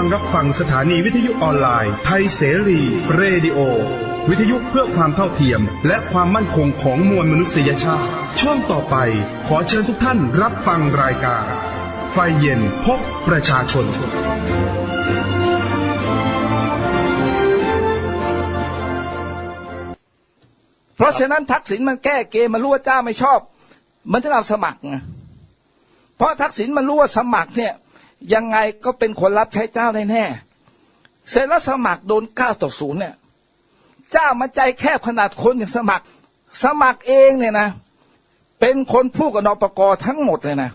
ลังรับฟังสถานีวิทยุออนไลน์ไทยเสรีเรดิโอ วิทยุเพื่อความเท่าเทียม และความมั่นคงของมวลมนุษยชาติ ช่วงต่อไป ขอเชิญทุกท่านรับฟังรายการ ไฟเย็นพบประชาชนเพราะฉะนั้นทักษิณมันแก้เกมมันรู้ว่าเจ้าไม่ชอบ มันถึงเอาสมัครไงเพราะทักษิณมันรู้ว่าสมัครเนี่ย ยังไงก็เป็นคนรับใช้เจ้าแน่ๆเสร็จแล้วสมัครโดนเก้าต่อศูนย์เนี่ย เจ้ามันใจแคบขนาดคนอย่างสมัคร สมัครเองเนี่ยนะ เป็นคนพูดกับนปกทั้งหมดเลยนะ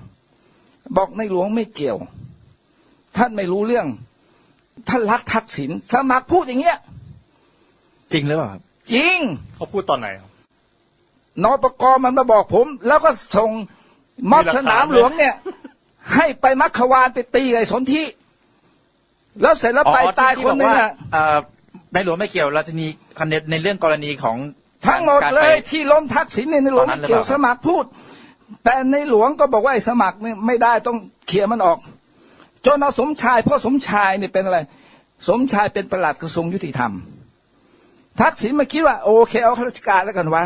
บอกในหลวงไม่เกี่ยว ท่านไม่รู้เรื่อง ท่านรักทักษิณสมัครพูดอย่างเงี้ย จริงหรือเปล่าครับ จริง เขาพูดตอนไหนครับนปกมันมาบอกผม แล้วก็ส่งม็อบมีหลักสฐานนามหลวงเนี่ย ให้ไปมัคควานไปตีไอ้สนธิแล้วเสร็จแล้วไปตายที่คนบอกหนึงว่าอะเอ่อในหลวงไม่เกี่ยวแล้วทีนี้ในในเรื่องกรณีของทั้งหมดการเลไปยที่ล้มทักษิณเนี่ยในหลวงตอนนั้นไม่เกี่ยวหรือเปล่าสมัครพูด แต่ในหลวงก็บอกว่าไอ้สมัครเนี่ยไม่ได้ต้องเขี่ยร์มันออก จนเอาสมชายเพราะสมชายเนี่ยเป็นอะไร สมชายเป็นประหลัดกระทรวงยุติธรรม ทักษิณมาคิดว่าโอเคเอาข้าราชการแล้วกันวะ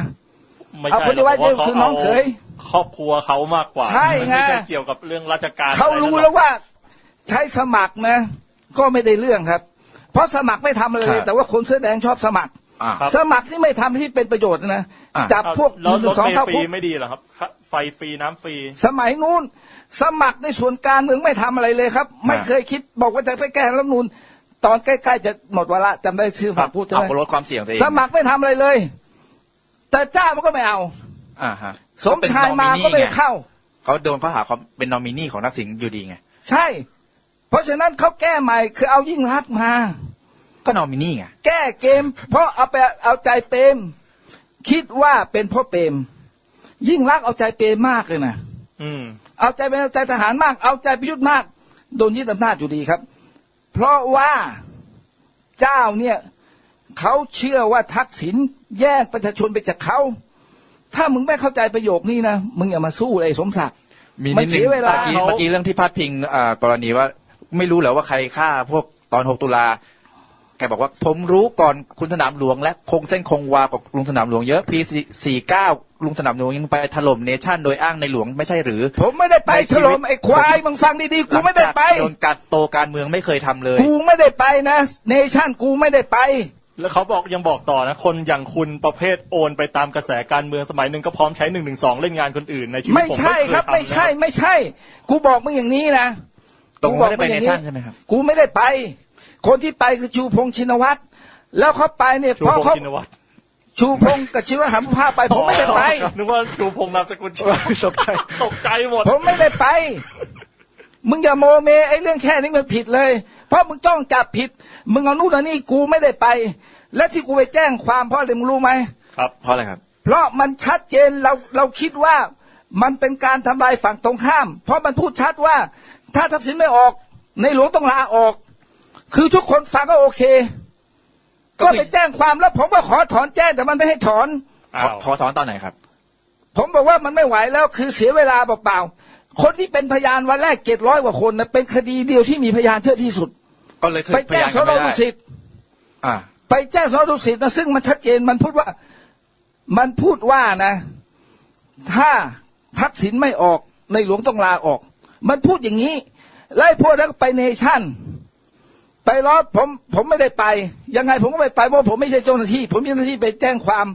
ไม่เอาใช่คนที่ไว้หรอกคือน้องเขย ครอบครัวเขามากกว่าใช่ไงมันไม่ได้เกี่ยวกับเรื่องราชการเขาอะไรรู้หอกแล้วว่า ใช้สมัครนะ ก็ไม่ได้เรื่องครับ เพราะสมัครไม่ทำอะไรเลยแต่ว่าคนเสื้อแดงชอบสมัครอ่าครับสมัครที่ไม่ทำที่เป็นประโยชน์นะอะจับพวกแล้วหนึ่รงถสองเมล์เข้าฟรีคุกไม่ดีเหรอครับค่าไฟฟรีน้ำฟรี สมัยนู้นสมัครในส่วนการเมืองไม่ทำอะไรเลยครับ ไม่เคยคิดบอกว่าจะไปแก้รัฐธรรมนูนตอนใกล้ๆจะหมดวาระจำได้ชื่อฝากพูดใช่เอาไหมลดความเสี่ยงตัวเองสมัครไม่ทำอะไรเลย แต่เจ้ามันก็ไม่เอาอ่าฮะ สมชายมาก็ไม่เข้า เขาโดนข้อหาความเป็นนอมินีของนักสิงอยู่ดีไง ใช่ เพราะฉะนั้นเขาแก้ใหม่คือเอายิ่งรักษณ์มา ก็นอมินีไง แก้เกม เพราะเอาไปเอาใจเปรมคิดว่าเป็นเพ่อเปรมยิ่งรักษณ์เอาใจเปรมมากเลยนะอืม เอาใจเป็นเอาใจทหารมาก เอาใจพิยุทธ์มาก โดนยึดอำนาจอยู่ดีครับ เพราะว่าเจ้าเนี่ยเขาเชื่อว่าทักษิณแยกประชาชนไปจากเขา ถ้ามึงไม่เข้าใจประโยคนี้นะมึงอย่ามาสู้เลยไอ้สมศักดิ์ มีมันินดนึเสีงยเวลาเมื่อกี้เมื่อกี้เรื่องที่พาดพิงอ่ากรณีว่าไม่รู้เหรอว่าใครฆ่าพวกตอน 6 ตุลา แกบอกว่าผมรู้ก่อนคุณสนามหลวง และคงเส้นคงวากับลุงสนามหลวงเยอะปี 49 ลุงสนามหลวงยังไปถล่มเนชั่นโดยอ้างในหลวงไม่ใช่หรือ ผมไม่ได้ไปในชีถวิต ล่มไอ้ควายมึงฟังดีๆกูไม่ได้ไป หลังจากโดนกัดโตการเมืองไม่เคยทำเลย กูไม่ได้ไปนะ เนชั่นกูไม่ได้ไป แล้วเขาบอกยังบอกต่อนะ คนอย่างคุณประเภทโอนไปตามกระแสการเมืองสมัยหนึ่งก็พร้อมใช้หนึ่งหนึ่งสองเล่นงานคนอื่นในชีวิตไม่ผมใช่เคยครับทำไม่ใช่นะครับไม่ใช่ กูบอกมึงอย่างนี้นะตรงกูไม่ได้ไปงเนอย่างชั่นใช่ไหมครับกูไม่ได้ไป คนที่ไปคือชูพงษ์ชินวัตรแล้วเขาไปเนี่ยชูเพราะพงเขาศ์ชินวัตรชูพงษ์กับชิวหามภาพไป ผมไม่ได้ไปนึกว่าชูพงศ์นามสกุลชินวัตรตกใจตกใจหมด ผมไม่ได้ไป มึงอย่าโมเมไอ้เรื่องแค่นี้มันผิดเลย เพราะมึงจ้องจับผิด มึงเอานู่นเอานี่กูไม่ได้ไป และที่กูไปแจ้งความเพราะอะไรมึงรู้ไหมครับเพราะอะไรครับ เพราะมันชัดเจนเราเราคิดว่ามันเป็นการทำลายฝั่งตรงข้าม เพราะมันพูดชัดว่า ถ้าทักษิณไม่ออก ในหลวงต้องลาออก คือทุกคนฟังก็โอเค ก็ก็คือไปแจ้งความแล้ว ผมก็ขอถอนแจ้งแต่มันไม่ให้ถอนขออ้าวขอถอนตอนไหนครับ ผมบอกว่ามันไม่ไหวแล้วคือเสียเวลาเปล่าๆ คนที่เป็นพยานวันแรกเจ็ดร้อยกว่าคนนะเป็นคดีเดียวที่มีพยานเยอะที่สุด ก็เลยไปแจ้งสพนยานกันไม่ดุได้สิตอ่าไปแจ้งสนดุสิตนะซึ่งมันชัดเจนมันพูดว่า มันพูดว่านะ ถ้าทักษิณไม่ออกในหลวงต้องลาออก มันพูดอย่างนี้ไล่พวกนั้นก็ไปเนชั่น ไปรอบผมผมไม่ได้ไป ยังไงผมก็ไม่ไปเพราะผมไม่ใช่เจ้าหน้าที่ ผมมีหน้าที่ไปแจ้งความ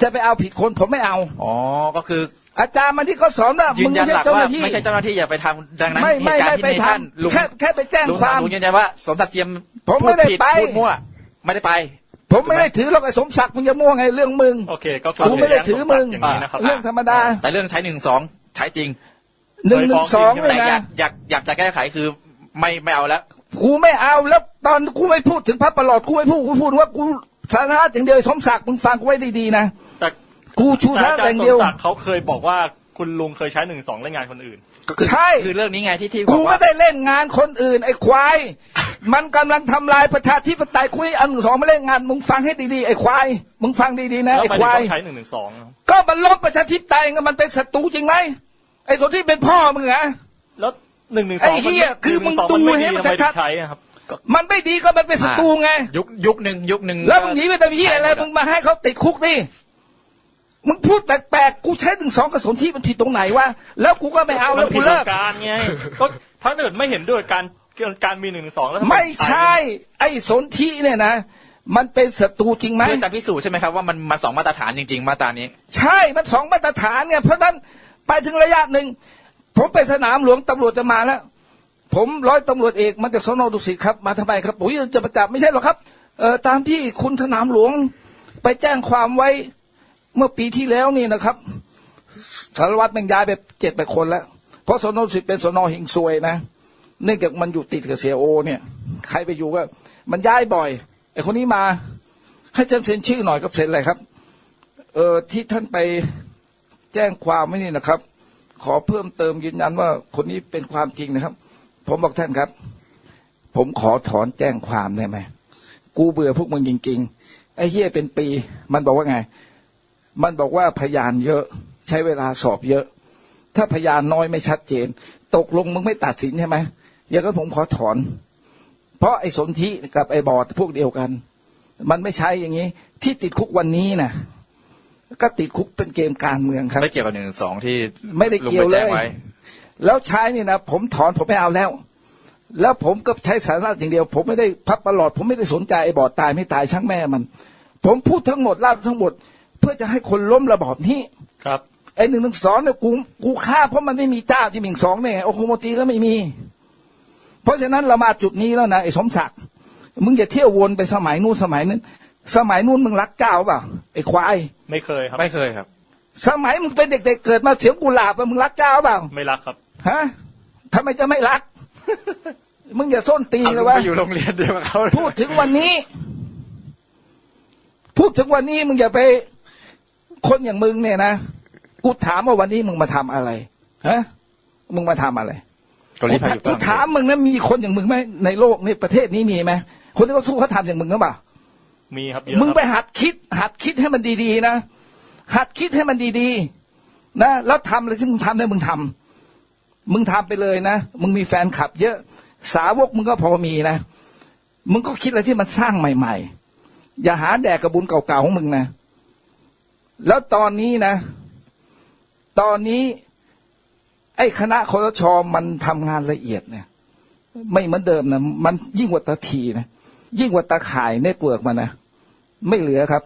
จะไปเอาผิดคนผมไม่เอา อ๋อก็คือ อาจารย์มันที่เขาสอนว่ายืมึนงยัไม่นใช่หลักเจ้าหว่าน้าที่ ไม่ใช่เจ้าหน้าที่อย่าไปทำดังนั้นไม่เหไม่ตุการไม่ณ์ที่ไปเนทชั่นลุงำแค่แค่ไปแจ้งลุงความ ลุงยืนยันว่าสมศักดิ์เจียมผมไม่ได้พูผิไป พูดมั่ว ไม่ได้ไป ผมไม่ได้ถือหรอกไอ้สมศักดิ์มึงจะม่วงไงเรื่องมึง โอเคก็กูไม่ได้ถือมึงอย่างนี้นะครับ เรื่องธรรมดาแต่เรื่องใช้หนึ่งสองใช้จริง หนึ่งหนึ่งสองเลแต่ยอยานะกอยากอยากจะแก้ไขคือไม่ไม่เอาแล้ว กูไม่เอาแล้วตอนกูไม่พูดถึงพระประหลอดกูไม่พูดกูพูดว่ากูสาธารณะอย่างเดียวไอ้สมศักดิ์มึงฟังกูไว้ดีๆนะ แต่ กูชูแต่สาอาธารณะจารอย์ย่างสเดียวมศักดิ์เขาเคยบอกว่าคุณลุงเคยใช้หนึ่งสองเล่นงานคนอื่น ใช่ คือเรื่องนี้ไงที่ที่บกูอกไม่ว่าได้เล่นงานคนอื่น ไอ้ควาย มันกำลังทำลายประชาธิปไตยกูให้อันหนึ่งสองมาเล่นงาน มึงฟังให้ดีๆไอ้ควาย มึงฟังดีๆนะแล้วไอ้ทำไมคถึงวายต้องใช้หนึ่งหนึ่งสองก็มันลบประชาธิปไตยไงมันเป็นศัตรูจริงไหมไอ้ส่วนที่เป็นพ่อมึงเหรอ แล้วหนึ่งหนึ่งสไอ้องเหี้ยคือมึงดูให้มันชัดๆ ใช้อะครับ มันไม่ดีก็มันเป็นศัตรูไง ยุคยุคหนึ่งยุคหนึ่งแล้วมึงหนีไปทำที่อะไรใช่หมดมึงมาให้เขาติดคุกนี่ มึงพูดแปลกๆ กูใช้ถึงสองกระสุนที่มันผิดตรงไหนวะ แล้วกูก็ไม่เอามัแล้วนกูผิดหเลิลักกการไงก็ถ้าอื่นไม่เห็นด้วยการการมีหนึ่งสองแล้วทำไม่ใช่ ไอ้สนธิเนี่ยนะ มันเป็นศัตรูจริงไหม เพื่อจะพิสูจน์ใช่ไหมครับว่ามันมันสองมาตรฐานจริง ๆ มาตรานี้ ใช่ มันสองมาตรฐานเนี่ยเพราะฉะนั้นไปถึงระยะหนึ่ง ผมไปสนามหลวงตำรวจจะมาแล้ว ผมร้อยตำรวจเอกมาจากสนดุสิตครับ มาทำไมครับผมจะประจับไม่ใช่หรอกครับ เอ่อตามที่คุณสนามหลวงไปแจ้งความไว้ เมื่อปีที่แล้วนี่นะครับสารวัตรม่งย้ายไปเจ็ดแปดคนแล้ว เพราะสนดุสิตเป็นสนหิงซวยนะเนื่องจากมันอยู่ติดกับเสียโอ เนี่ย ใครไปอยู่ก็ มันย้ายบ่อยไอ้คนนี้มา ให้ท่านเซ็นชื่อหน่อยกับเซ็นอะไรครับ เออที่ท่านไปแจ้งความไม่นี่นะครับ ขอเพิ่มเติมยืนยันว่าคนนี้เป็นความจริงนะครับ ผมบอกท่านครับ ผมขอถอนแจ้งความได้ไหมกูเบื่อพวกมึงจริงๆไอ้เฮียเป็นปี มันบอกว่าไง มันบอกว่าพยานเยอะ ใช้เวลาสอบเยอะ ถ้าพยานน้อยไม่ชัดเจน ตกลงมึงไม่ตัดสินใช่ไหมอย่างนั้นผมขอถอน เพราะไอ้สนธิกับไอ้บอดพวกเดียวกัน มันไม่ใช่อย่างนี้ ที่ติดคุกวันนี้นะก็ติดคุกเป็นเกมการเมืองครับไม่เกี่ยวกับหนึ่งสองที่ไม่ได้เกี่ยวงปแจ้งเลยไว้แล้วใช้นี่นะผมถอนผมไม่เอาแล้ว แล้วผมก็ใช้สาระอย่างเดียว ผมไม่ได้พับประหลอด ผมไม่ได้สนใจไอ้บอดตายไม่ตายช่างแม่มัน ผมพูดทั้งหมดเล่าทั้งหมดเพื่อจะให้คนล้มระบอบนี้ครับไอ้หนึ่งหนึ่งสองเนี่ยกูกูฆ่าเพราะมันไม่มีเจ้าที่หนึ่งสองเนี่ยโอโคโมตีก็ไม่มี เพราะฉะนั้นเรามาจุดนี้แล้วนะไอ้สมศักดิ์มึงอย่าเที่ยววนไปสมัยนู้นสมัยนั้นสมัยนู้นมึงรักเจ้าเปล่าไอ้ควายไม่เคยครับ ไม่เคยครับ สมัยมึงเป็นเด็กๆเกิดมาเสียงกุหลาบอะมึงรักเจ้าเปล่าไม่รักครับฮะทำไมจะไม่รัก มึงอย่าส้นตีนเอาเลลุยงวะไปอยู่โรงเรียนเดียวกับเขาพูดถึงวันนี้ พูดถึงวันนี้มึงอย่าไป คนอย่างมึงเนี่ยนะกูถามว่าวันนี้มึงมาทำอะไรฮะมึงมาทำอะไรเกาหลีพายุกูถามมึงนะมีคนอย่างมึงไหมในโลกในประเทศนี้มีไหมคนที่เขาสู้เขาทำอย่างมึงหรือเปล่ามีครับเยอะมึงคไปรับหัดคิด หัดคิดให้มันดีๆนะหัดคิดให้มันดีๆนะแล้วทำอะไรที่มึงทำได้มึงทำมึงทำไปเลยนะมึงมีแฟนคลับ เยอะสาวกมึงก็พอมีนะมึงก็คิดอะไรที่มันสร้างใหม่ ๆ อย่าหาแดกกระบุญเก่าๆของมึงนะ แล้วตอนนี้นะ ตอนนี้ ไอ้คณะคอสชอมันทำงานละเอียดเนี่ย ไม่เหมือนเดิมนะมันยิ่งกว่าตาทีนะยิ่งกว่าตาข่ายเน็ตเวิร์กมันนะไม่เหลือครับ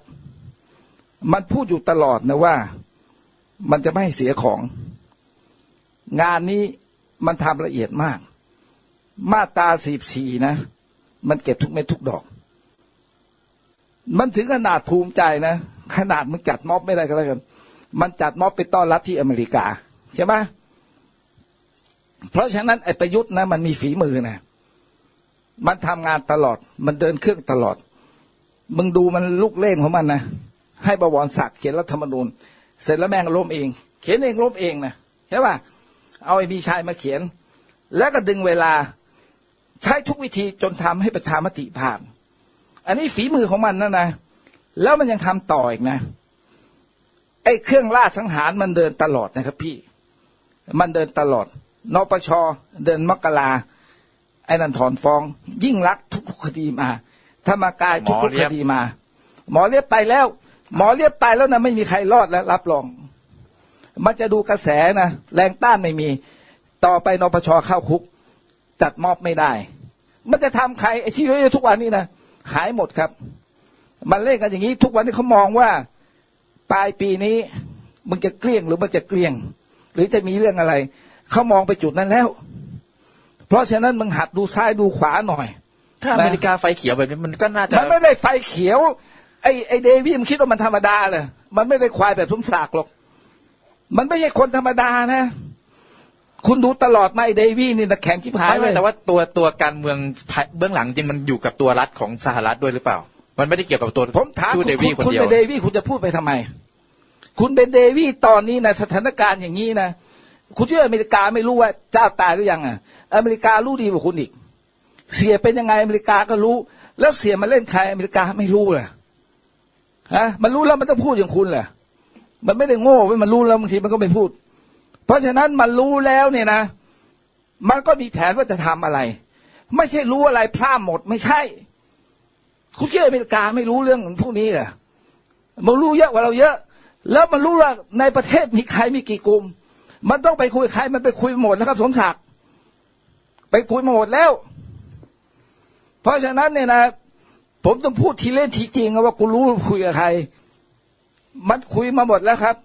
มันพูดอยู่ตลอดนะว่า มันจะไม่เสียของ งานนี้มันทำละเอียดมาก มาตาสีสีนะ มันเก็บทุกเม็ดทุกดอก มันถึงขนาดภูมิใจนะ ขนาดมึงจัดม็อบไม่ได้ก็แล้วกัน มันจัดม็อบไปต้อนรับที่อเมริกา ใช่ไหมเพราะฉะนั้นไอ้ประยุทธ์นะ มันมีฝีมือนะ มันทำงานตลอด มันเดินเครื่องตลอด มึงดูมันลุกเล่นของมันนะให้บวรศักดิ์เขียนรัฐธรรมนูญ เสร็จแล้วแม่งล้มเอง เขียนเองล้มเองนะใช่ป่ะเอาไอ้มีชายมาเขียน แล้วก็ดึงเวลา ใช้ทุกวิธีจนทำให้ประชามติผ่าน อันนี้ฝีมือของมันนะนะ แล้วมันยังทำต่ออีกนะ ไอ้เครื่องล่าสังหารมันเดินตลอดนะครับ พี่ มันเดินตลอดนปชเดินมกราไอ้นั่นถอนฟ้อง ยิ่งรักษณ์ทุกๆคดีมาธรรมกายทุกๆคดีมา หมอเรียบไปแล้ว หมอเรียบไปแล้วนะไม่มีใครรอดแล้ว รับรอง มันจะดูกระแสนะแรงต้านไม่มี ต่อไปนปชเข้าคุก จัดมอบไม่ได้ มันจะทำใครไอ้ที่เยอะๆทุกวันนี้นะหายหมดครับ มันเล่นกันอย่างนี้ ทุกวันนี้เขามองว่าปลายปีนี้มึงจะเกลี้ยงหรือมันจะเกลี้ยง หรือจะมีเรื่องอะไรเขามองไปจุดนั้นแล้ว เพราะฉะนั้นมึงหัดดูซ้ายดูขวาหน่อย ถ้าอเมริกาไฟเขียวแบบนี้มันก็น่าจะมันไม่ได้ไฟเขียว ไอ้ไอ้เดวี่มันคิดว่ามันธรรมดาเลยมันไม่ได้ควายแบบสมศักดิ์หรอก มันไม่ใช่คนธรรมดานะคุณดูตลอดมาไอ้เดวี่นี่นะแข็งชิบหายไม่เลไม่ยแต่ว่าตัวตัวการเมืองเบื้องหลังจริงมันอยู่กับตัวรัฐของสหรัฐด้วยหรือเปล่า มันไม่ได้เกี่ยวกับตัวผมถามชื่คุอณเดคุวี่ณคนคุณเดียวเป็นเดวี่คุณจะพูดไปทำไม คุณเป็นเดวี่ตอนนี้นะสถานการณ์อย่างนี้นะคุณเชื่ออเมริกาไม่รู้ว่าเจ้าตายหรือยังอะ อเมริการู้ดีกว่าคุณอีก เสียเป็นยังไงอเมริกาก็รู้ แล้วเสียมาเล่นใครอเมริกาไม่รู้เลยฮะมันรู้แล้วมันต้องพูดอย่างคุณแหละมันไม่ได้โง่เว้ยมันรู้แล้วบางทีมันก็ไม่พูด เพราะฉะนั้นมันรู้แล้วเนี่ยนะมันก็มีแผนว่าจะทำอะไร ไม่ใช่รู้อะไรพร่ำหมดไม่ใช่ คุณเชื่ออเมริกาไม่รู้เรื่องพวกนี้เหรอมันรู้เยอะกว่าเราเยอะ แล้วมันรู้ว่าในประเทศมีใครมีกี่กลุ่ม มันต้องไปคุยใครมันไปคุยหมดแล้วครับ สมศักดิ์ไปคุยมาหมดแล้ว เพราะฉะนั้นเนี่ยนะ ผมต้องพูดทีเล่นทีจริงว่ากูรู้คุยกับใคร มันคุยมาหมดแล้วครับ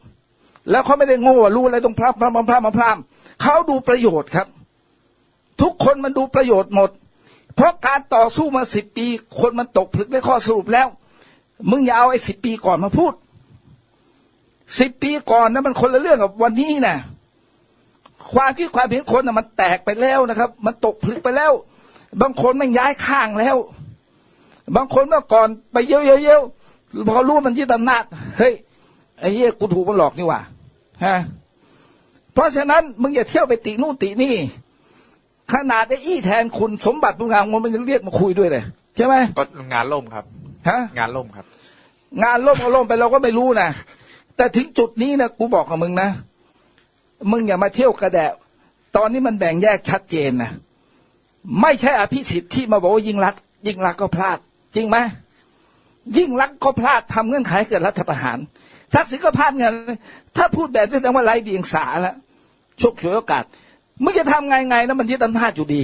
แล้วเขาไม่ได้โง่รู้อะไรต้องพร่ำพร่ำพร่ำพร่ำพร่ำเขาดูประโยชน์ครับ ทุกคนมันดูประโยชน์หมด เพราะการต่อสู้มาสิบปี คนมันตกผลึกได้ข้อสรุปแล้ว มึงอย่าเอาไอ้สิบปีก่อนมาพูดสิบปีก่อนนะมันคนละเรื่องกับวันนี้นะความคิดความเห็นคนนะมันแตกไปแล้วนะครับ มันตกผลึกไปแล้ว บางคนมันย้ายข้างแล้ว บางคนเมื่อก่อนไปเยอะๆๆพอรู้มันยึดอำนาจเฮ้ยไอ้เหี้ยกูถูกมันหลอกนี่ว่าฮะเพราะฉะนั้นมึงอย่าเที่ยวไปตินู่นตินี่ ขนาดไอ้อี้แทนคุณสมบัติบุญงามมันยังเรียกมาคุยด้วยเลยใช่ไหมก็งานล่มครับฮะงานล่มครับ งานล่มก็ล่มไปเราก็ไม่รู้นะแต่ถึงจุดนี้นะกูบอกกับมึงนะมึงอย่ามาเที่ยวกระแดะ ตอนนี้มันแบ่งแยกชัดเจนนะไม่ใช่อภิสิทธิ์ที่มาบอกว่ายิ่งรักษณ์ยิ่งรักษณ์ก็พลาด จริงไหมยิ่งรักษณ์ก็พลาดทำเงื่อนไขเกิดรัฐประหาร ทักษิณก็พลาดเงินถ้าพูดแบบนี้แสดงว่าไร้เดียงสาแล้วโชคฉวยโอกาส มึงจะทำไงไงนะมันยึดอำนาจอยู่ดี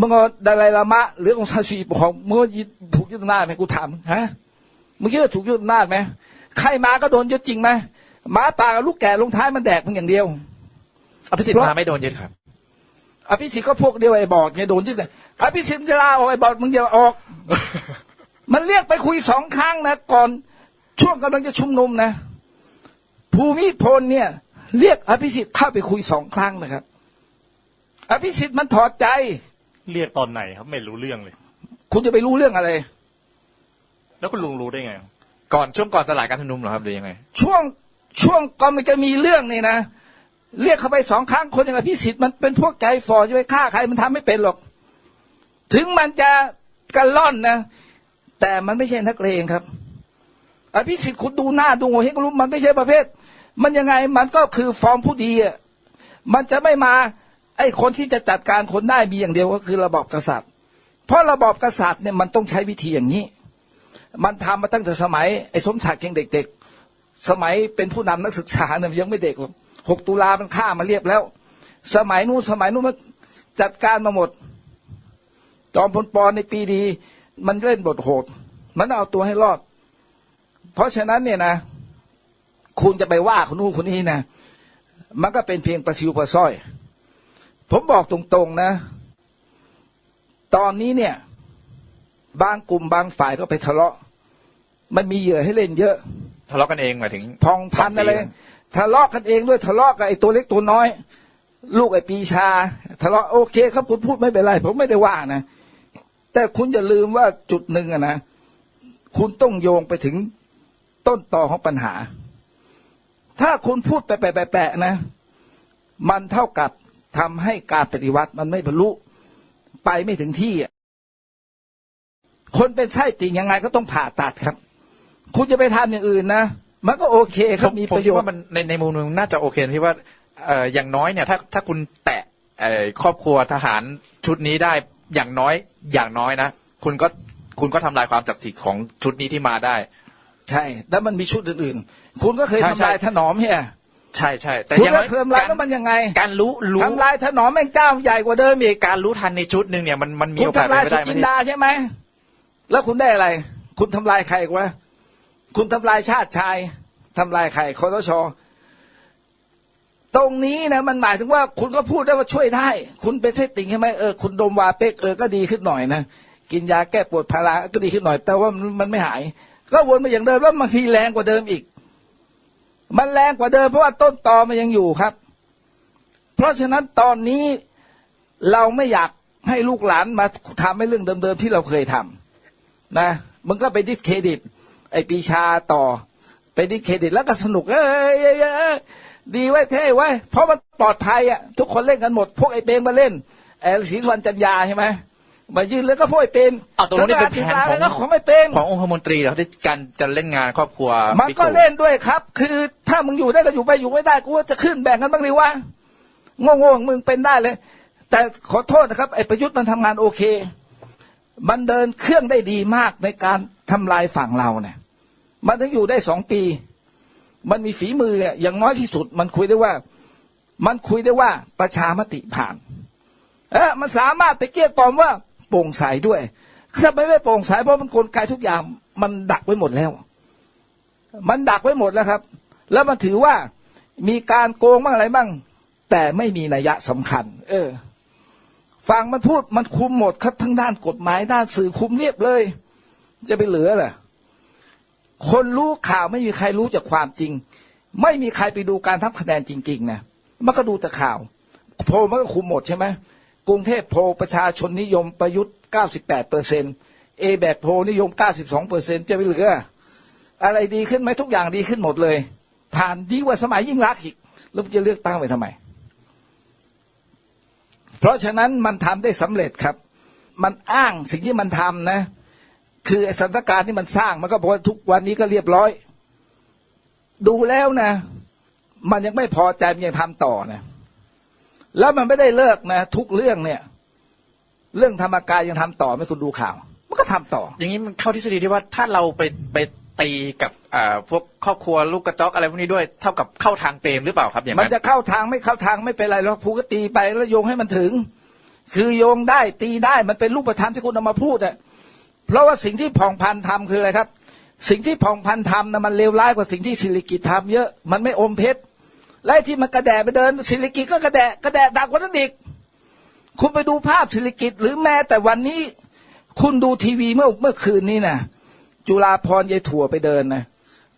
มึงเอาดาไลลามะหรือองค์ชาชีปกครองมึงว่ายึดถูกยึดอำนาจไหมกูถามฮะมึงคิดว่าถูกยึดอำนาจไหมใครมาก็โดนยึดจริงไหมหมาป่ากับลูกแก่ลงท้ายมันแดกมึงอย่างเดียวอภิสิทธิ์มาไม่โดนยึดครับอภิสิทธิ์ก็พวกเดียวไอ้บอดไงโดนยึดเลยอภิสิทธิ์จะลาออกไอ้บอดมึงเดียวออก มันเรียกไปคุยสองครั้งนะก่อนช่วงกำลังจะชุมนุมนะ ภูมิพลเนี่ย เรียกอภิสิทธิ์เข้าไปคุยสองครั้งนะครับ อภิสิทธิ์มันถอดใจ เรียกตอนไหนครับไม่รู้เรื่องเลย คุณจะไปรู้เรื่องอะไร แล้วคุณลุงรู้ได้ไง ก่อนช่วงก่อนสลายการชุมนุมเหรอครับหรือยังไง ช่วงช่วงก่อนมันจะมีเรื่องนี่นะเรียกเข้าไปสองครั้งคนอย่างอภิสิทธิ์มันเป็นพวกใจฝ่อจะไปฆ่าใครมันทำไม่เป็นหรอก ถึงมันจะกระล่อนนะ แต่มันไม่ใช่นักเลงครับอภิสิทธิ์คุณดูหน้าดูหัวเห็นก็รู้มันไม่ใช่ประเภท มันยังไงมันก็คือฟอร์มผู้ดีอะมันจะไม่มา ไอ้คนที่จะจัดการคนได้มีอย่างเดียวก็คือระบอบกษัตริย์ เพราะระบอบกษัตริย์เนี่ยมันต้องใช้วิธีอย่างนี้ มันทำมาตั้งแต่สมัยไอ้สมศักดิ์ยังเด็ก ๆ สมัยเป็นผู้นำนักศึกษาเนี่ยยังไม่เด็กหรอกหกตุลามันฆ่ามาเรียบแล้ว สมัยนู้นสมัยนู้นมันจัดการมาหมด จอมพลปอในปีดี มันเล่นบทโหด มันเอาตัวให้รอด เพราะฉะนั้นเนี่ยนะ คุณจะไปว่าคนนู้นคนนี้นะ มันก็เป็นเพียงประชิวประซ้อย ผมบอกตรงๆนะ ตอนนี้เนี่ย บางกลุ่มบางฝ่ายก็ไปทะเลาะ มันมีเหยื่อให้เล่นเยอะ ทะเลาะกันเองหมายถึงพองพันสองสีอะไรทะเลาะกันเองด้วยทะเลาะกับไอ้ตัวเล็กตัวน้อย ลูกไอ้ปีชา ทะเลาะโอเคครับคุณพูดไม่เป็นไรผมไม่ได้ว่านะแต่คุณอย่าลืมว่าจุดหนึ่งอะนะคุณต้องโยงไปถึงต้นตอของปัญหา ถ้าคุณพูดแปะๆๆๆนะ มันเท่ากับ ทำให้การปฏิวัติมันไม่บรรลุไปไม่ถึงที่อะคนเป็นไส้ติ่งยังไงก็ต้องผ่าตัดครับ คุณจะไปทำอย่างอื่นนะมันก็โอเคคผรับมมีผมประโยคิดชน์ว่ามันในในมุมหนึงน่าจะโอเคนะที่ว่าเอ่ออย่างน้อยเนี่ย ถ้าถ้าคุณแตะเอ่อครอบครัวทหารชุดนี้ได้อย่างน้อยอย่างน้อยนะคุณก็คุณก็ทำลายความศักดิ์สิทธิ์ของชุดนี้ที่มาได้ ใช่ แล้วมันมีชุดอื่นๆ คุณก็เคยใช่ทำลายใช่ถนอมเฮีย ใช่ใช่แต่คุณอย่างก็น้อยเคยทำลายการแล้วมันยังไงการรู้รู้ทำลายถนอมแม่งเจ้าใหญ่กว่าเดิมอีกการรู้ทันในชุดหนึ่งเนี่ยมันมันมีคุณโอกาสทำลายเป็นไปสุได้ไหมจินที่ ดาใช่ไหมแล้วคุณได้อะไร คุณทำลายใครกว่าคุณทำลายชาติชายทำลายใครคอรชตรงนี้นะมันหมายถึงว่าคุณก็พูดได้ว่าช่วยได้ คุณเป็นเซตติ่งใช่ไหมเออคุณดมวาเป็กเออก็ดีขึ้นหน่อยนะกินยาแก้ปวดพาราก็ดีขึ้นหน่อย แต่ว่ามันมันไม่หาย ก็วนมาอย่างเดิมแล้วบางทีแรงกว่าเดิมอีก มันแรงกว่าเดิมเพราะว่าต้นตอมันยังอยู่ครับ เพราะฉะนั้นตอนนี้เราไม่อยากให้ลูกหลานมาทำให้เรื่องเดิมๆที่เราเคยทำนะมึงก็ไปดิสเครดิต ไอ้ปีชาต่อ ไปดิสเครดิตแล้วก็สนุก เอ้ยเอ้ยดีไว้เท่ไว้ เพราะมันปลอดภัยอะ ทุกคนเล่นกันหมด พวกไอ้เปรมมาเล่นไอ้ศรีสวรรณจันยาใช่ไหม มายืนแล้วก็พวกไอ้เปรมเอาตรงนี้เป็นแผนสของก็ของไอ้เปรมขององคมนตรีเหรอที่การจะเล่นงานครอบครัวมันบิ๊ก็ตู่เล่นด้วยครับ คือถ้ามึงอยู่ได้ก็อยู่ไปอยู่ไม่ได้กูว่าจะขึ้นแบ่งกันบ้างดีวะโง่ๆมึงเป็นได้เลย แต่ขอโทษนะครับไอ้ประยุทธ์มันทำงานโอเค มันเดินเครื่องได้ดีมากในการทำลายฝั่งเราเนี่ย มันถึงอยู่ได้สองปี มันมีฝีมืออะอย่างน้อยที่สุด มันคุยได้ว่า มันคุยได้ว่าประชามติผ่าน เออมันสามารถไปเกลี้ยกล่อมว่า โปร่งใสด้วยถ้าไม่ไม่โปร่งใสเพราะมันกลไกทุกอย่าง มันดักไว้หมดแล้ว มันดักไว้หมดแล้วครับ แล้วมันถือว่ามีการโกงบ้างอะไรบ้าง แต่ไม่มีนัยยะสำคัญ เออฟังมันพูดมันคุมหมดครับทั้งด้านกฎหมายด้านสื่อคุมเรียบเลย จะไปเหลือเหรอคนรู้ข่าวไม่มีใครรู้จากความจริง ไม่มีใครไปดูการทำคะแนนจริง ๆ นะมันก็ดูแต่ข่าว โพลมันก็คุมหมดใช่ไหม กรุงเทพโพประชาชนนิยมประยุทธ์ 98เปอร์เซ็นเอแบบโพนิยม 92เปอร์เซ็นจะไปเหลือ อะไรดีขึ้นไหมทุกอย่างดีขึ้นหมดเลย ผ่านดีกว่าสมัยยิ่งรักษณ์อีกแล้วจะเลือกตั้งไปทำไม เพราะฉะนั้นมันทำได้สำเร็จครับ มันอ้างสิ่งที่มันทำนะ คือสถานการณ์ที่มันสร้างมันก็บอกว่าทุกวันนี้ก็เรียบร้อย ดูแล้วนะ มันยังไม่พอใจมันยังทำต่อนะ แล้วมันไม่ได้เลิกนะ ทุกเรื่องเนี่ย เรื่องธรรมกายยังทำต่อไหม่คุณดูข่าว มันก็ทำต่อ อย่างนี้มันเข้าทฤษฎีที่ว่าถ้าเราไปไปตีกับอ่าพวกครอบครัวลูกกระจอกอะไรพวกนี้ด้วยเท่ากับเข้าทางเปรมหรือเปล่าครับอย่างมันนั้นจะเข้าทางไม่เข้าทางไม่เป็นไรหรอกผูกก็ตีไปแล้วโยงให้มันถึง คือโยงได้ตีได้มันเป็นรูปธรรมที่คุณเอามาพูดอะเพราะว่าสิ่งที่ผ่องพันทำคืออะไรครับ สิ่งที่ผ่องพันทำนะมันเลวร้ายกว่าสิ่งที่สิริกิตทำเยอะมันไม่อมเพชร และที่มันกระแดะไปเดินสิริกิตก็กระแดะกระแดะดักกว่านั้นอีกคุณไปดูภาพสิริกิตหรือแม้แต่วันนี้ คุณดูทีวีเมื่อเมื่อคืนนี้นะจุฬาพรยายถั่วไปเดินนะ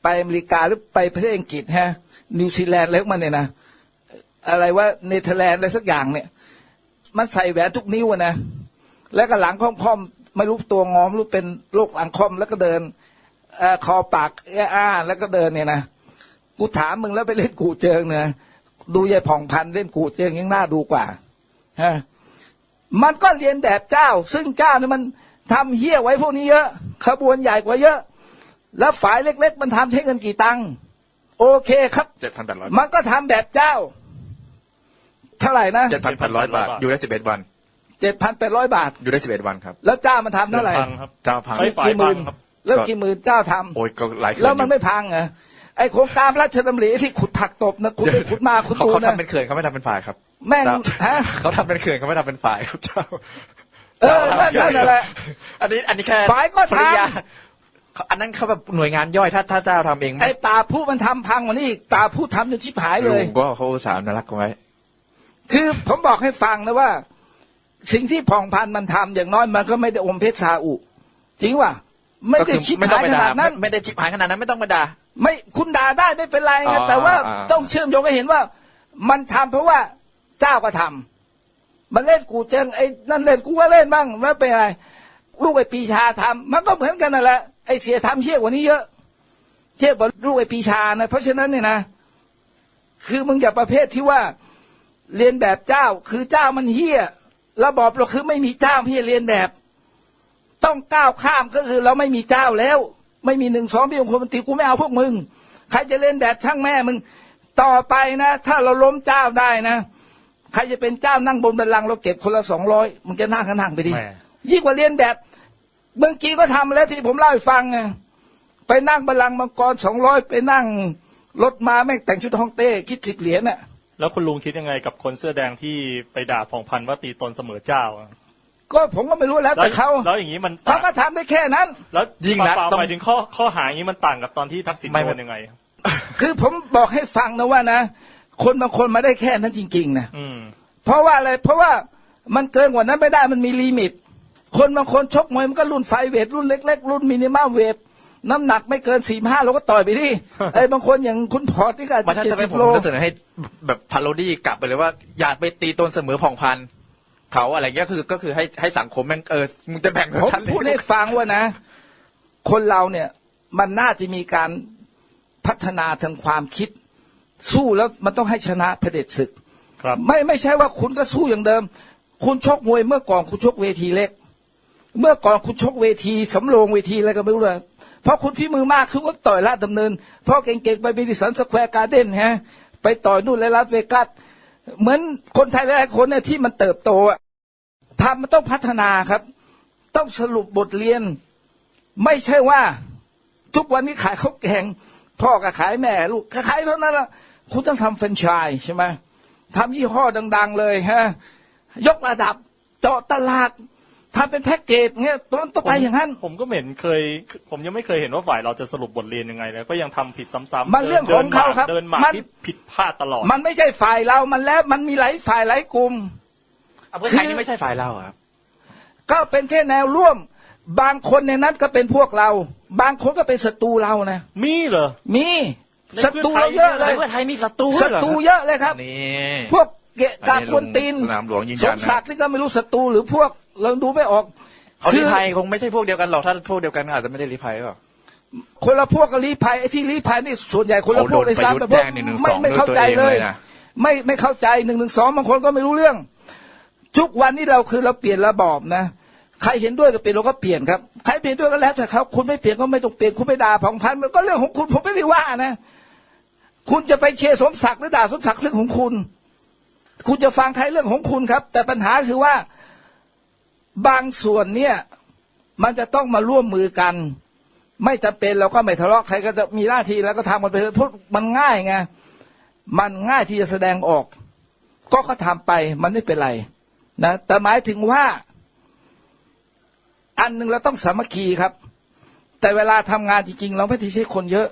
ไปอเมริกาหรือไปประเทศอังกฤษฮะ นิวซีแลนด์แล้วมันเนี่ยนะอะไรว่าเนเธอร์แลนด์อะไรสักอย่างเนี่ย มันใส่แหวนทุกนิ้วนะ แล้วก็หลังค่อมๆไม่รู้ตัวงอมรู้เป็นโรคหลังค่อมแล้วก็เดินออคอปากอ้าแล้วก็เดินเนี่ยนะ กูถามมึงแล้วไปเล่นกูเจิงเนี่ยดูยายผ่องพันธุ์เล่นกูเจิงยังน่าดูกว่าฮะมันก็เรียนแบบเจ้า ซึ่งเจ้าเนี่ยมันทำเฮี้ยไว้พวกนี้เยอะ ขบวนใหญ่กว่าเยอะ แล้วฝ่ายเล็ก ๆ มันทำใช้เงินกี่ตังค์โอเคครับเจ็ดพันแปดร้อยมันก็ทำแบบเจ้า เท่าไหร่นะเจ็ดพันแปดร้อยบาท อยู่ได้สิบเอ็ดวันเจ็ดพันแปดร้อยบาท อยู่ได้สิบเอ็ดวันครับ แล้วเจ้ามันทำเท่าไหร่พังครับเจ้าพังไม่ฝ่ายกี่หพัมื่งนครับแล้วกี่หมื่นเจ้าทำโอ้ยก็หลายเขื่อนแล้วมันอยู่ไม่พังเหรอ ไอโครงการพระราชดำริที่ขุดผักตบนะคุณไปขุดมาคุณเขาดูเขานะทำเป็นเขื่อนเขาไม่ทำเป็นฝ่ายครับแม่งเจ้าฮะ เขาทำเป็นเขื่อนเขาไม่ทำเป็นฝ่ายครับเจ้าเออนั่นนั่นนั่นแหละ อันนี้อันนี้แค่ฝ่ายก็ทำ ภริยาเขาอันนั้นเขาแบบหน่วยงานย่อยถ้าถ้าเจ้าทำเองไอตาผู้มันทำพังกว่านี้อีกตาผู้ทำจนชิบหายเลยลุงก็เขาอุตสาห์น่ารักกันไว้ คือผมบอกให้ฟังนะว่า สิ่งที่ผ่องพันธุ์มันทำอย่างน้อยมันก็ไม่ได้อมเพชรซาอุ จริงว่าไม่ก็ได้คือชิบไม่ต้อหางยไปขด่านาดนั้น ไม่ไม่ได้ชิบหายขนาดนั้นไม่ต้องมาด่า ไม่คุณด่าได้ไม่เป็นไรไงอ๋อแต่ว่าอ่าต้องเชื่อมโยงให้เห็นว่า มันทำเพราะว่าเจ้าก็ทำมันเล่นกูเจงไอ้นั่นเล่นกูก็เล่นบ้างแล้วเป็นอะไรลูกไอ้ปีชาทำมันก็เหมือนกันนั่นแหละไอ้เสียทำเชี่ยกว่านี้เยอะเทียบกับลูกไอ้ปีชานะเพราะฉะนั้นเนี่ยนะคือมึงอย่าประเภทที่ว่าเรียนแบบเจ้า คือเจ้ามันเฮี้ยระบอบเราคือไม่มีเจ้าพี่เรียนแบบ ต้องก้าวข้ามก็คือเราไม่มีเจ้าแล้ว ไม่มีหนึ่งสองพี่องค์คนตีกูไม่เอาพวกมึง ใครจะเล่นแบบช่างแม่มึง ต่อไปนะ ถ้าเราล้มเจ้าได้นะ ใครจะเป็นเจ้านั่งบนบัลลังก์เราเก็บคนละสองร้อยมึงจะนั่งก็นั่งไปดิแหมยิ่งกว่าเรียนแบบเมื่อกี้ก็ทำแล้วที่ผมเล่าให้ฟังไงไปนั่งบัลลังก์มังกรสองร้อยไปนั่งรถมาแม่งแต่งชุดฮ่องเต้คิดสิบเหรียญน่ะแล้วคุณลุงคิดยังไงกับคนเสื้อแดงที่ไปด่าผ่องพันธุ์ว่าตีตนเสมอเจ้าอะ ก็ผมก็ไม่รู้แล้วแล้วแต่เขาแล้วอย่างนี้มันเขาก็ทำได้แค่นั้น แล้วยิ่งนะเปล่าๆต้องหมายถึงข้อข้อหาอย่างนี้มันต่างกับตอนที่ทักษิณไม่โดนยังไง คือผมบอกให้ฟังนะว่านะ คนบางคนมาได้แค่นั้นจริง ๆ นะอืมเพราะว่าอะไรเพราะว่ามันเกินกว่านั้นไม่ได้มันมีลิมิต คนบางคนชกมวยมันก็รุ่นไฟเวทรุ่นเล็ก ๆ รุ่นมินิมัมเวทน้ำหนักไม่เกินสี่ห้าเราก็ต่อยไปดิไอ้บางคนอย่างคุณพอร์ตที่ก็อาจมันจะถ้าเจ็ดจะเป็สินบผมโลผมจะเสนอให้แบบพาโรดี้กลับไปเลยว่า อย่าไปตีตนเสมอผ่องพันธุ์ เขาอะไรเงี้ยคือก็คือให้ให้สังคมแม่งเออมึงจะแบ่งกับผมฉันพูดให้ฟังว่านะ คนเราเนี่ย มันน่าจะมีการพัฒนาทางความคิด สู้แล้วมันต้องให้ชนะเผด็จศึก ครับ ไม่ไม่ใช่ว่าคุณก็สู้อย่างเดิม คุณชกมวยเมื่อก่อนคุณชกเวทีเล็ก เมื่อก่อนคุณชกเวทีสำโรงเวทีอะไรก็ไม่รู้เลยเพราะคุณฝีมือมากคือก็ต่อยลาดดำเนิน เพราะเก่งๆไปบิดิสันสแควร์การ์เด้นฮะ ไปต่อยนู่นเลยลาสเวกัสเหมือนคนไทยหลายๆคนเนี่ยที่มันเติบโตอะ ทำมันต้องพัฒนาครับ ต้องสรุปบทเรียน ไม่ใช่ว่า ทุกวันนี้ขายข้าวแกงพ่อก็ขายแม่ ลูกก็ขายเท่านั้นละคุณต้องทำแฟรนไชส์ใช่ไหมทำยี่ห้อดัง ๆ เลยฮะยกระดับเจาะตลาดทำเป็นแพ็กเกจเงี้ยต้องต้องไปอย่างนั้น ผมก็ไม่เห็นเคย ผมยังไม่เคยเห็นว่าฝ่ายเราจะสรุปบทเรียนยังไงเลยก็ยังทำผิดซ้ำๆมันเรื่องของเขาครับเดินหมากมันที่ผิดพลาดตลอด มันไม่ใช่ฝ่ายเรามันแล้ว มันมีหลายฝ่ายหลายกลุ่ม เพื่อไทยนี่ไม่ใช่ฝ่ายเราอะครับ ก็เป็นแค่แนวร่วม บางคนในนั้นก็เป็นพวกเรา บางคนก็เป็นศัตรูเรานะ มีเหรอ มีในศัตรูเราเยอะเลในยเพื่อไทยมีศัตรูศัตรูเยอะเลยครับนี่พวกเกะกะควนตีนสนามหลวงยืนสยัมนนะศักดิ์นี่ก็ไม่รู้ศัตรูหรือพวกเราดูไม่ออกเขาคืลีอภัยคงไม่ใช่พวกเดียวกันหรอกถ้าพวกเดียวกันอาจจะไม่ได้ลีภัยหรอกคนละพวกกับลี้ภัยไอ้ที่ลี้ภัยนี่ส่วนใหญ่คนละเขาพวกเลยโดนซ้ำประยุทธ์แต่พวกแจ้ง112ไม่ไม่เข้าใจด้วยตัวเองเลยเลยนะไม่ไม่เข้าใจหนึ่งหนึ่งสองบางคนก็ไม่รู้เรื่อง ทุกวันนี้เราคือเราเปลี่ยนระบอบนะใครเห็นด้วยก็เปลี่ยนเราก็เปลี่ยนครับใครเปลี่ยนด้วยก็แล้วแต่เขาคุณไม่เปลี่ยนก็ไม่ต้องเปลี่ยนคุณไม่ด่าผ่องพันมันก็เรื่องของคุณผมไม่ได้ว่านะ คุณจะไปเชียร์สมศักดิ์หรือด่าสมศักดิ์เรื่องของคุณ คุณจะฟังใครเรื่องของคุณครับ แต่ปัญหาคือว่าบางส่วนเนี่ย มันจะต้องมาร่วมมือกัน ไม่จำเป็นเราก็ไม่ทะเลาะใครก็จะมีหน้าที่แล้วก็ทำกันไปเถอะเพราะมันง่ายไงมันง่ายที่จะแสดงออก ก็ก็ทำไปมันไม่เป็นไร นะแต่หมายถึงว่า อันหนึ่งเราต้องสามัคคีครับ แต่เวลาทำงานจริงๆ เราไม่ได้ใช้คนเยอะ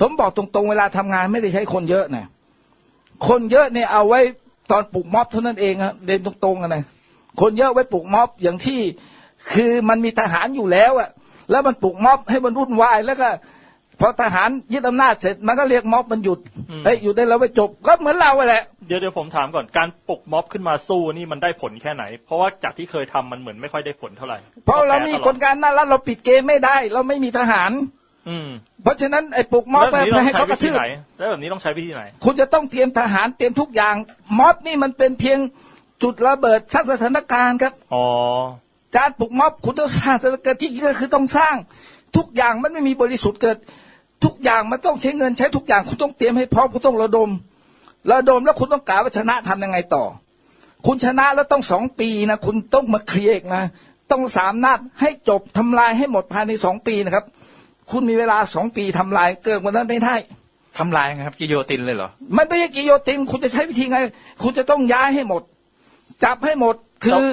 ผมบอกตรงๆ เวลาทำงานไม่ได้ใช้คนเยอะนะคนเยอะเนี่ยเอาไว้ตอนปลุกม็อบเท่านั้นเองครับเดินตรงๆกันนะคนเยอะไว้ปลุกม็อบอย่างที่คือมันมีทหารอยู่แล้วอะแล้วมันปลุกม็อบให้มันวุ่นวายแล้วก็ พอทหารยึดอำนาจเสร็จมันก็เรียกม็อบมันหยุดอืมเฮ้ยหยุดได้แล้วไปจบก็เหมือนเราอะแหละ เดี๋ยวเดี๋ยวผมถามก่อนการปลุกม็อบขึ้นมาสู้นี่มันได้ผลแค่ไหน เพราะว่าจากที่เคยทำมันเหมือนไม่ค่อยได้ผลเท่าไหร่เพราะเรามีแพ้ตกลอลดการนั่นแล้วเราปิดเกมไม่ได้ เราไม่มีทหาร อืมเพราะฉะนั้นไอ้ปลุกม็อบแล้วแบบนี้ไปต้องให้ใช้เขากวิระธีทืบไหนแล้วแบบนี้ต้องใช้วิธีไหน คุณจะต้องเตรียมทหารเตรียมทุกอย่าง ม็อบนี่มันเป็นเพียงจุดระเบิดสร้างสถานการณ์ครับ อ๋อ การปลุกม็อบคุณต้องสร้างสถานการณ์ที่ก็คือต้องสร้าง ทุกอย่างมันไม่มีบริสุทธิ์เกิด ทุกอย่างมันต้องใช้เงินใช้ทุกอย่างคุณต้องเตรียมให้พร้อมคุณต้องระดม ระดมแล้วคุณต้องกล่าวว่าชนะทำยังไงต่อ คุณชนะแล้วต้องสองปีนะคุณต้องมาเคลียร์อีกนะต้องสามนัดให้จบทำลายให้หมดภายในสองปีนะครับ คุณมีเวลาสองปีทำลายเกินกว่านั้นไม่ได้ทำลายไงครับกิโยตินเลยเหรอ มันไม่ใช่กิโยติน คุณจะใช้วิธีไง คุณจะต้องย้ายให้หมด จับให้หมดคือ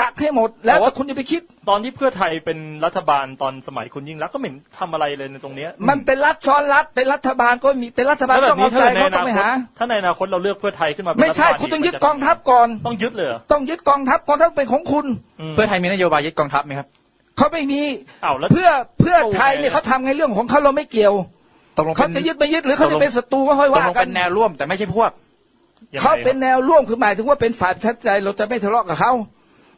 กักให้หมด แล้วแต่ว่าแต่คุณจะไปคิด ตอนที่เพื่อไทยเป็นรัฐบาลตอนสมัยคุณยิ่งรักษณ์ก็ไม่เห็นทำอะไรเลยในตรงเนี้ยมันเป็นรัฐซ้อนรัฐเป็นรัฐบาลก็มีเป็นรัฐบาลแล้วแบต้อบงนี้เอาถ้าใจในเขาอต้อนางไปคตหา ถ้าในอนาคตเราเลือกเพื่อไทยขึ้นมาเป็นไม่ใช่รัฐบาลคุณต้องยึดมันจะกองทัพก่อน ต้องยึดเลยเหรอต้องยึดกองทัพกองทัพเป็นของคุณม เพื่อไทยมีนโยบายยึดกองทัพไหมครับเขาไม่มีอ้าวแล้วเพื่อเพื่อไทยโอ้ไงเนี่ยเขาทำไงเรื่องของเขาเราไม่เกี่ยวตกลงเขาเป็นจะยึดไม่ยึดหรือเขาตกลจะงเป็นศัตรูก็ค่อยตกว่าลงกัเป็นนแนวร่วมแต่ไม่ใช่พวก ยังไงเขาเป็นแนวร่วมคือหมายถึงว่าเป็นฝ่ายประชาธิปไตยเราจะไม่ทะเลาะกับเขา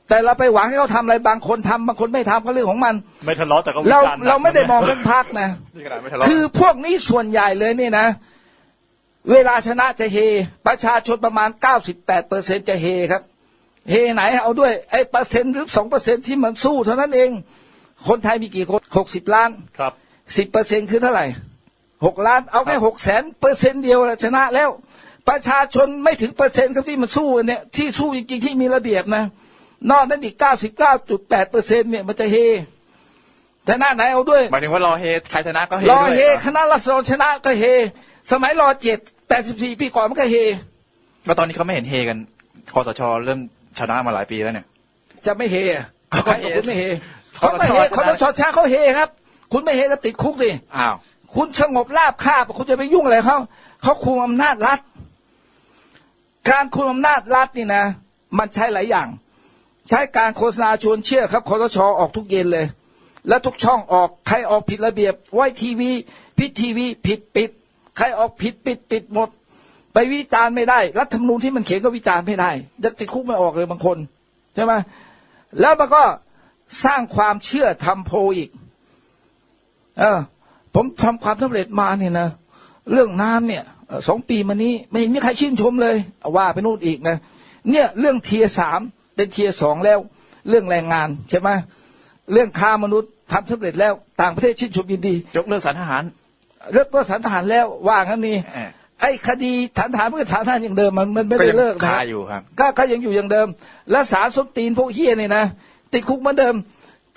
แต่เราไปหวังให้เขาทำอะไรบางคนทำบางคนไม่ทำก็เรื่องของมัน ไม่ทะเลาะแต่ก็วิเราจารณ์หนักเราไม่ได้มองเรื่องพักนะ นี่ขนาดไม่ทะเลาะคือพวกนี้ส่วนใหญ่เลยนี่นะ เวลาชนะจะเฮ ประชาชนประมาณ 98เปอร์เซ็นจะเฮครับ เฮไหนเอาด้วยไอ้เปอร์เซ็นต์หรือสองเปอร์เซ็นที่มันสู้เท่านั้นเอง คนไทยมีกี่คนหกสิบล้านครับ สิบเปอร์เซ็นคือเท่าไหร่หกล้านเอาแค่หกแสนเปอร์เซ็นต์เดียวแหละชนะแล้ว ประชาชนไม่ถึงเปอร์เซ็นต์ครับที่มันสู้เนี่ยที่สู้จริงๆที่มีระเบียบนะ นอกนั้นอีกเก้าสิบเก้าจุดแปดเปอร์เซ็นเนี่ยมันจะเฮชนะไหนเอาด้วย หมายถึงว่ารอเฮใครชนะก็เฮรอด้วยเฮคณะรัศดรชนะก็เฮ สมัยรอเจ็ดแปดสิบสี่ปีก่อนมันก็เฮแล้วตอนนี้เขาไม่เห็นเฮกันคอสชเริ่มชนะมาหลายปีแล้วเนี่ย จะไม่เฮอะเขาก็เฮคุณไม่เฮเขาเขาก็ไม่เฮชนะเขาไม่ชดช้าเขาเฮครับ คุณไม่เฮก็ติดคุกสิอ้าวคุณสงบราบคาบคุณจะไปยุ่งอะไรเขาเขาคุมอำนาจรัฐ การคุมอำนาจรัฐนี่นะ มันใช้หลายอย่าง ใช้การโฆษณาชวนเชื่อครับคอสชออกทุกเย็นเลย แล้วทุกช่องออกใครออกผิดระเบียบไว้ทีวีพิดทีวีผิดปิด ใครออกผิดปิดปิดหมด ไปวิจารณ์ไม่ได้ รัฐธรรมนูญที่มันเขียนก็วิจารณ์ไม่ได้ยัติดคุกไม่ออกเลยบางคนใช่ไหมแล้วมันก็สร้างความเชื่อทำโพลอีก เออ ผมทำความสำเร็จมาเนี่ยนะเรื่องน้ำเนี่ยสองปีมานี้ ไม่มีใครชื่นชมเลยว่าไปนู่นอีกนะเนี่ย เรื่องเทียสาม เป็นเทียสองแล้ว เรื่องแรงงานใช่ไหมเรื่องค้ามนุษย์ทำสำเร็จแล้วต่างประเทศชื่นชมยินดียกเลิกสารทหารเรื่องก็สันทหารแล้วว่างั้นนี่เออไอ้คดีฐานฐานมันก็ฐานฐานอย่างเดิมมันมันไม่ก็ได้ยังเลิกนะคาอยู่ครับก็ก็ยังอยู่อย่างเดิม และสารส้มตีนพวกเฮียนี่นะติดคุกเหมือนเดิม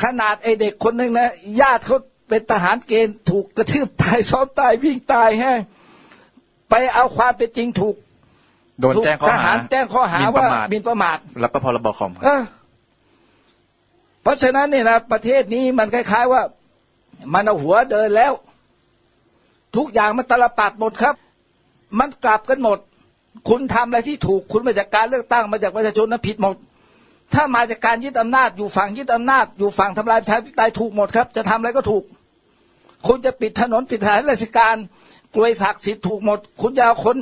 ขนาดไอเด็กคนหนึ่งนะญาติเขาเป็นทหารเกณฑ์ถูกกระทืบตายซ้อมตายวิ่งตายแฮะไปเอาความเป็นจริงถูก โดนแจ้งข้อทหาหารแจ้งข้อหาหมิ่นปว่าระมาทหมินประมาทแล้วก็พรบคอมครับเออเพราะฉะนั้นเนี่ยนะประเทศนี้มันคล้าย ๆว่า มันเอาหัวเดินแล้ว ทุกอย่างมันตลปัดหมดครับ มันกลับกันหมด คุณทำอะไรที่ถูกคุณมาจากการเลือกตั้งมาจากประชาชนนะผิดหมด ถ้ามาจากการยึดอำนาจอยู่ฝั่งยึดอำนาจ อยู่ฝั่งทำลายประชาธิปไตยถูกหมดครับ จะทำอะไรก็ถูก คุณจะปิดถนนปิดสถานราชการกลวยศักดิ์สิทธิ์ถูกหมด คุณจะเอาคน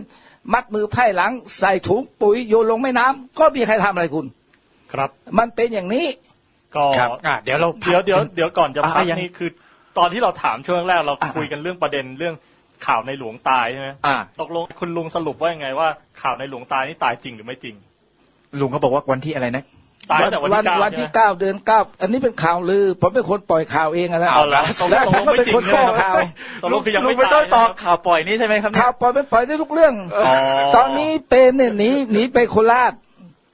มัดมือไพ่หลัง ใส่ถุงปุ๋ยโยนลงแม่น้ำก็ไมมีใครทำอะไรคุณ ครับ มันเป็นอย่างนี้ ก็ครับอะเดี๋ยวเราพักเดี๋ยวเดี๋ยวเดี๋ยวก่อนจะพักอะยังนี่คือ ตอนที่เราถามช่วงแรกเราอะคุยกันเรื่องประเด็นเรื่องข่าวในหลวงตายใช่ไหมอ่าตกลงคุณลุงสรุปว่ายังไงว่าข่าวในหลวงตายนี่ตายจริงหรือไม่จริง ลุงเขาบอกว่าวันที่อะไรนะ ตายตั้งแต่วันที่เก้าวันใช่ที่ไหมเก้าเดือนเก้าอันนี้เป็นข่าวลือ ผมเป็นคนปล่อยข่าวเองอะนะเอาละตกลแล้วงผมก็เป็นคนไม่จริงแก้ใช่ไหมข่าวตกลงคือยังไม่ลุไม่ต้องตายตอบนะครับข่าวปล่อยนี่ใช่ไหมครับเนี่ยข่าวปล่อยเป็นปล่อยได้ทุกเรื่องอ๋อตอนนี้เปรมเนี่ยหนีหนีไปโคราช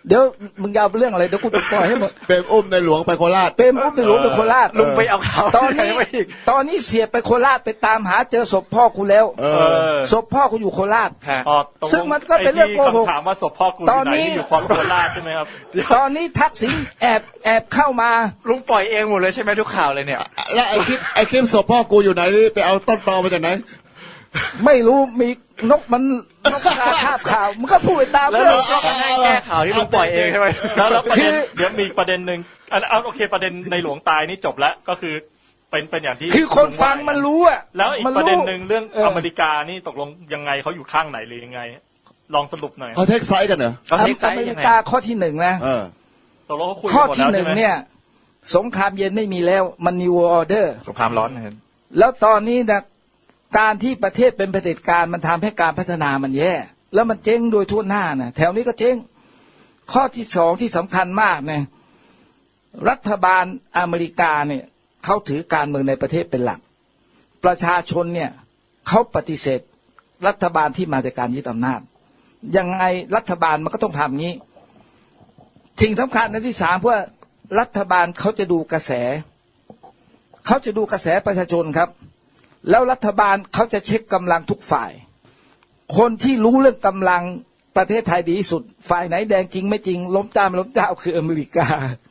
เดี๋ยวมึงยาวเรื่องอะไรเดี๋ยวกูจะปล่อยให้หมด เป็นอุ้มในหลวงไปโคราช เปรมอุ้มไปหลวงไปโคราชลุงไปเอาข่าวตอนนี้ไหมาอีกตอนนี้เสียไปโคราชไปตามหาเจอศพพ่อกูแล้วเอเอออศพพ่อกูอยู่โคราชฮะอ๋อตกลซึ่งมันก็เป็นเรื่องโกหกไที่คำถามว่าศพพ่อกูอตอยู่นไหนนี้นี่อยู่ความโคราชใช่ไหมครับ ตอนนี้ทักษิณแอบแอบเข้ามาลุงปล่อยเองหมดเลยใช่ไหมทุกข่าวเลยเนี่ย แล้วไอ้คลิปไอ้คลิปศพพ่อกูอยู่ไหนนี่ไปเอาต้นตอมาจากไหน ไม่รู้มีนกมันนกกาคาบข่าว มันก็พูดไปตามแล้วเรื่อลุงงก็มาให้แก้ข่าวที่ลุงปล่อยเองใช่ไหมแล้วแล้วประเด็นคือ เดี๋ยวมีอีกประเด็นหนึ่งอันเอาโอเคประเด็นในหลวงตายนี่จบแล้วก็คือเป็นเป็นอย่างที่คือคนฟังมันรู้อะแล้วอีกมัประเด็นหนึ่งเรื่องเอออเมริกานี่ตกลงยังไงเขาอยู่ข้างไหนหรือยังไง ลองสรุปหน่อยเขาเทคไซส์กันเหรอเขาอเทคไซส์เมยัริงไง กาข้อที่หนึ่งนะ เออ ตกลงเขาคุยข้อกันหมดที่แล้วหนึ่ใช่งไหมเนี่ย สงครามเย็นไม่มีแล้วมัน New World Order สงครามร้อนนะครับแล้วตอนนี้นะ การที่ประเทศเป็นเผด็จการมันทำให้การพัฒนามันแย่ แล้วมันเจ๊งโดยทั่วหน้านะแถวนี้ก็เจ๊งข้อที่สองที่สำคัญมากเนี่ยรัฐบาลอเมริกาเนี่ยเขาถือการเมืองในประเทศเป็นหลัก ประชาชนเนี่ยเขาปฏิเสธรัฐบาลที่มาจากการยึดอำนาจ ยังไงรัฐบาลมันก็ต้องทำงี้สิ่งสำคัญในที่สามเพื่อรัฐบาลเขาจะดูกระแส เขาจะดูกระแสประชาชนครับ แล้วรัฐบาลเขาจะเช็คกำลังทุกฝ่าย คนที่รู้เรื่องกำลังประเทศไทยดีที่สุด ฝ่ายไหนแดงจริงไม่จริง ล้มเจ้าไม่ล้มเจ้าคืออเมริกา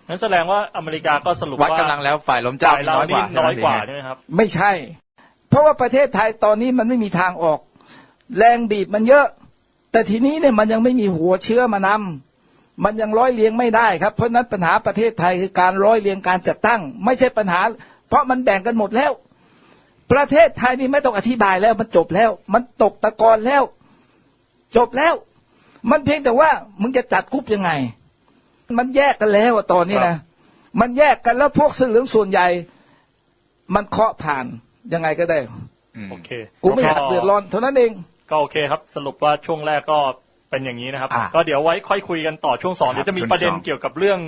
งั้นแสดงว่าอเมริกาก็สรุปวัดว่ากำลังแล้วฝ่ายล้มเจ้าฝ่ายเราน้อยกนี่ว่าน้อยกว่าใช่ใช่ไหมไหมครับ ไม่ใช่ เพราะว่าประเทศไทยตอนนี้มันไม่มีทางออก แรงบีบมันเยอะ แต่ทีนี้เนี่ยมันยังไม่มีหัวเชื้อมานำมันยังร้อยเรียงไม่ได้ครับ เพราะฉะนั้นปัญหาประเทศไทยคือการร้อยเรียงการจัดตั้ง ไม่ใช่ปัญหา เพราะมันแบ่งกันหมดแล้ว ประเทศไทยนี่ไม่ต้องอธิบายแล้วมันจบแล้ว มันตกตะกอนแล้ว จบแล้ว มันเพียงแต่ว่า มึงจะจัดกรุ๊ปยังไง มันแยกกันแล้วอะตอนนี้นะมันแยกกันแล้วพวกเสื้อเหลืองส่วนใหญ่ มันเคาะผ่านยังไงก็ได้อืมโอเคกูไม่อยากเดือดร้อนเท่านั้นเอง ก็โอเคครับ สรุปว่าช่วงแรกก็เป็นอย่างนี้นะครับอะก็เดี๋ยวไว้ค่อยคุยกันต่อช่วงสองครับเดี๋ยวจะมีช่วงประเด็นสองเกี่ยวกับเรื่อง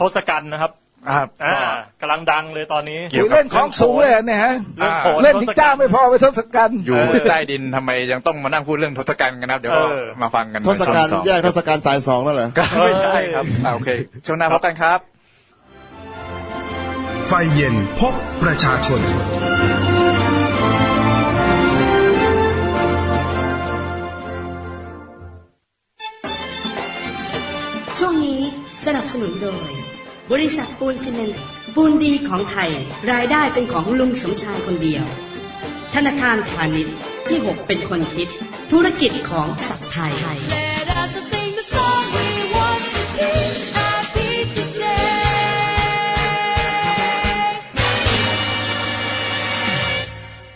ทศกัณฐ์นะครับ อ่าอ่ากำลังดังเลยตอนนี้ เกี่ยวกับ เล่นของสูงเลยอะเนี่ยฮะเรื่องโขน เล่นถึงเจ้าไม่พอไปทศกัณฐ์อยู่ใต้ดินทำไมยังต้องมานั่งพูดเรื่องทศกัณฐ์กันนะครับ เดี๋ยวก็เออ มาฟังกันทศกัณฐ์ในช่วงสองแยกทศกัณฐ์สายสองแล้วเหรอ ไม่ใช่ครับอ่าโอเค ช่วงหน้าพบกันครับ ไฟเย็นพบประชาชน ช่วงนี้สนับสนุนโดย บริษัทปูนซีเมนต์ปูนดีของไทย รายได้เป็นของลุงสมชายคนเดียว ธนาคารพาณิชย์ที่ 6 เป็นคนคิด ธุรกิจของสักไทย